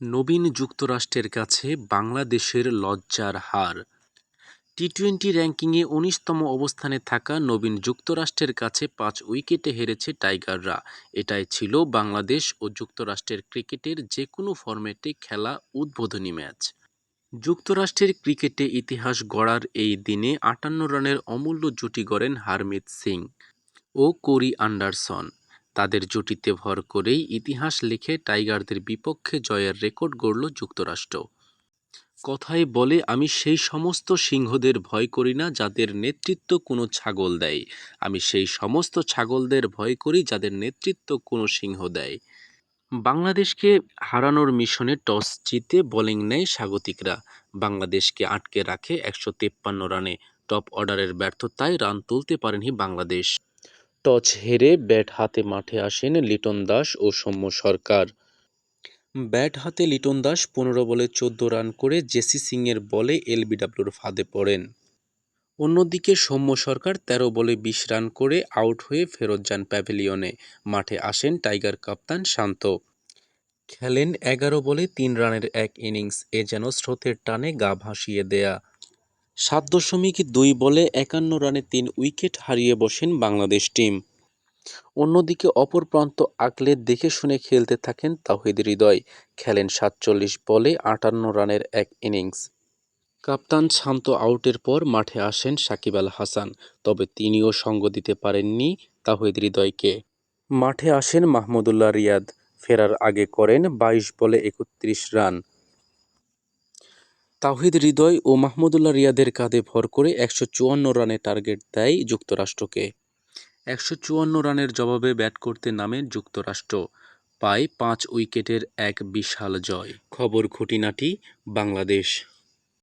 নবীন যুক্তরাষ্ট্রের কাছে বাংলাদেশের লজ্জার হার। টি-টোয়েন্টি র্যাঙ্কিংয়ে উনিশতম অবস্থানে থাকা নবীন যুক্তরাষ্ট্রের কাছে পাঁচ উইকেটে হেরেছে টাইগাররা। এটাই ছিল বাংলাদেশ ও যুক্তরাষ্ট্রের ক্রিকেটের যে কোনো ফরম্যাটে খেলা উদ্বোধনী ম্যাচ। যুক্তরাষ্ট্রের ক্রিকেটে ইতিহাস গড়ার এই দিনে আটান্ন রানের অমূল্য জুটি গড়েন হারমিত সিং ও কোরি অ্যান্ডারসন তাদের জুটিতে ভর করেই ইতিহাস লিখে টাইগারদের বিপক্ষে জয়ের রেকর্ড গড়ল যুক্তরাষ্ট্র। কথায় বলে, আমি সেই সমস্ত সিংহদের ভয় করি না যাদের নেতৃত্ব কোনো ছাগল দেয়। আমি সেই সমস্ত ছাগলদের ভয় করি যাদের নেতৃত্ব কোনো সিংহ দেয়। বাংলাদেশকে হারানোর মিশনে টস জিতে বোলিং নেয় স্বাগতিকরা। বাংলাদেশকে আটকে রাখে একশো তেপ্পান্ন রানে। টপ অর্ডারের ব্যর্থতায় রান তুলতে পারেনি বাংলাদেশ। টস হেরে ব্যাট হাতে মাঠে আসেন লিটন দাস ও সৌম্য সরকার। ব্যাট হাতে লিটন দাস পনেরো বলে চোদ্দ রান করে জেসি সিংয়ের বলে এলবিডব্লিউর ফাঁদে পড়েন। অন্যদিকে সৌম্য সরকার তেরো বলে বিশ রান করে আউট হয়ে ফেরত যান প্যাভিলিয়নে। মাঠে আসেন টাইগার কাপ্তান শান্ত। খেলেন এগারো বলে তিন রানের এক ইনিংস, এ যেন স্রোতের টানে গা ভাসিয়ে দেয়া। সাত দশমিক দুই বলে একান্ন রানে তিন উইকেট হারিয়ে বসেন বাংলাদেশ টিম। অন্যদিকে অপর প্রান্ত আগলে দেখে শুনে খেলতে থাকেন তাহিদ হৃদয়। খেলেন সাতচল্লিশ বলে আটান্ন রানের এক ইনিংস। কাপ্তান শান্ত আউটের পর মাঠে আসেন সাকিব আল হাসান, তবে তিনিও সঙ্গ দিতে পারেননি তাহিদ হৃদয়কে। মাঠে আসেন মাহমুদুল্লাহ রিয়াদ, ফেরার আগে করেন বাইশ বলে একত্রিশ রান। তাওহিদ হৃদয় ও মাহমুদুল্লাহ রিয়াদের কাঁধে ভর করে একশো চুয়ান্ন রানের টার্গেট দেয় যুক্তরাষ্ট্রকে। একশো চুয়ান্ন রানের জবাবে ব্যাট করতে নামে যুক্তরাষ্ট্র, পায় পাঁচ উইকেটের এক বিশাল জয়। খবর খুঁটিনাটি, বাংলাদেশ।